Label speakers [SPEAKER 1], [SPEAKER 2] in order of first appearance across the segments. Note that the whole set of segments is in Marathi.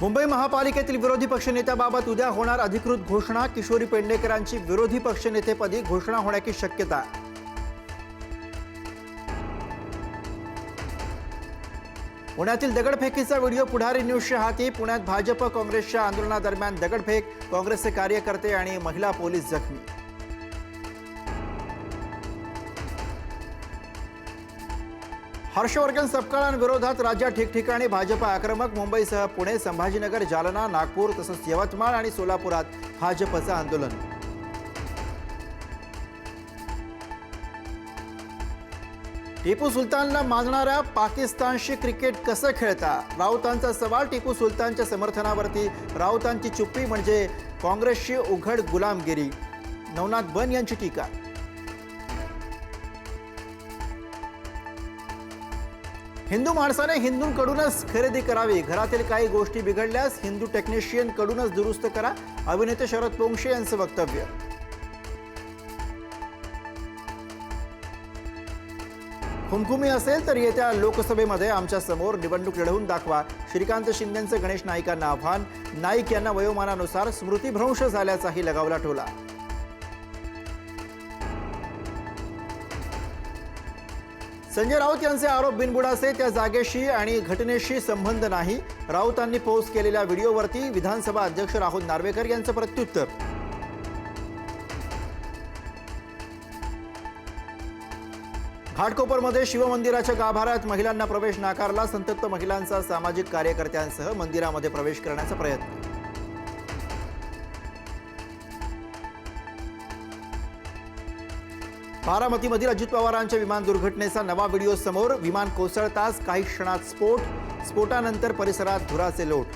[SPEAKER 1] मुंबई महापालिकेतील विरोधी पक्षनेत्याबाबत उद्या होणार अधिकृत घोषणा. किशोरी पेडणेकरांची विरोधी पक्षनेतेपदी घोषणा होण्याची शक्यता. पुण्यातील दगडफेकीचा व्हिडिओ पुढारी न्यूजच्या हाती. पुण्यात भाजप काँग्रेसच्या आंदोलनादरम्यान दगडफेक काँग्रेसचे कार्यकर्ते आणि महिला पोलीस जखमी. हर्षवर्धन सपकाळांविरोधात राज्यात ठिकठिकाणी भाजपा आक्रमक मुंबईसह पुणे संभाजीनगर जालना नागपूर तसंच यवतमाळ आणि सोलापुरात भाजपचं आंदोलन. टिपू सुलतानला मानणाऱ्या पाकिस्तानशी क्रिकेट कसं खेळता? राऊतांचा सवाल टिपू सुलतानच्या समर्थनावरती. राऊतांची चुप्पी म्हणजे काँग्रेसची उघड गुलामगिरी. नवनाथ बन यांची टीका. हिंदू माणसाने हिंदूंकडूनच खरेदी करावी. घरातील काही गोष्टी बिघडल्यास हिंदू टेक्निशियन कडूनच दुरुस्त करा. अभिनेते शरद पोंक्षे यांचं वक्तव्य. खुमखुमी असेल तर येत्या लोकसभेमध्ये आमच्यासमोर निवडणूक लढवून दाखवा. श्रीकांत शिंदेचं गणेश नाईकांना आव्हान. नाईक यांना वयोमानानुसार स्मृतीभ्रंश झाल्याचाही लगावला टोला संजय राऊत यांचे आरोप बिनबुडाचे त्या जागेशी आणि घटनेशी संबंध नाही. राऊतांनी पोस्ट केलेल्या व्हिडिओवरती विधानसभा अध्यक्ष राहुल नार्वेकर यांचं प्रत्युत्तर. घाटकोपरमध्ये शिवमंदिराच्या गाभाऱ्यात महिलांना प्रवेश नाकारला संतप्त महिलांचा सामाजिक कार्यकर्त्यांसह मंदिरामध्ये प्रवेश करण्याचा प्रयत्न. बारामतीमधील अजित पवारांच्या विमान दुर्घटनेचा नवा व्हिडिओ समोर विमान कोसळताच काही क्षणात स्फोट स्फोटानंतर परिसरात धुराचे लोट.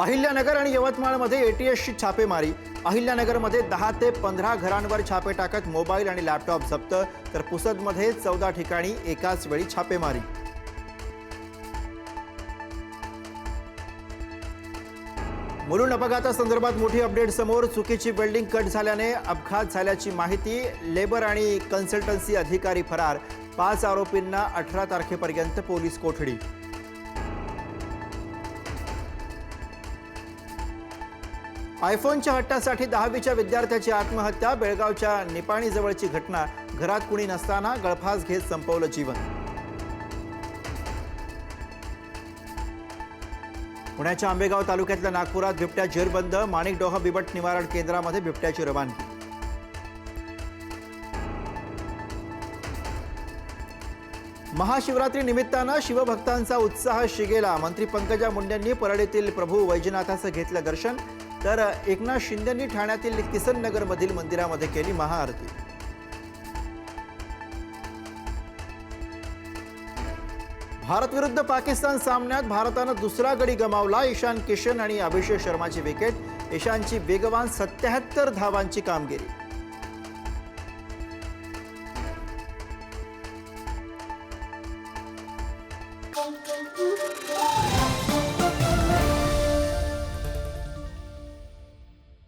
[SPEAKER 1] अहिल्यानगर आणि यवतमाळमध्ये एटीएसची छापेमारी. अहिल्यानगरमध्ये दहा ते पंधरा घरांवर छापे टाकत मोबाईल आणि लॅपटॉप जप्त तर पुसदमध्ये चौदा ठिकाणी एकाच वेळी छापेमारी. मुलुंड अपघातासंदर्भात मोठी अपडेट समोर चुकीची वेल्डिंग कट झाल्याने अपघात झाल्याची माहिती लेबर आणि कन्सल्टन्सी अधिकारी फरार. पाच आरोपींना अठरा तारखेपर्यंत पोलीस कोठडी. आयफोनच्या हट्टासाठी दहावीच्या विद्यार्थ्याची आत्महत्या बेळगावच्या निपाणीजवळची घटना घरात कुणी नसताना गळफास घेत संपवलं जीवन. पुण्याच्या आंबेगाव तालुक्यातल्या नागपुरात बिबट्या जेरबंद माणिकडोह बिबट निवारण केंद्रामध्ये बिबट्याची रवानगी. महाशिवरात्री निमित्तानं शिवभक्तांचा उत्साह शिगेला. मंत्री पंकजा मुंडेंनी परळीतील प्रभू वैजनाथाचं घेतलं दर्शन तर एकनाथ शिंदेंनी ठाण्यातील किसन नगरमधील मंदिरामध्ये केली महाआरती. भारत विरुद्ध पाकिस्तान सामन्यात भारतानं दुसरा गडी गमावला. ईशान किशन आणि अभिषेक शर्माची विकेट. ईशानची वेगवान सत्याहत्तर धावांची कामगिरी.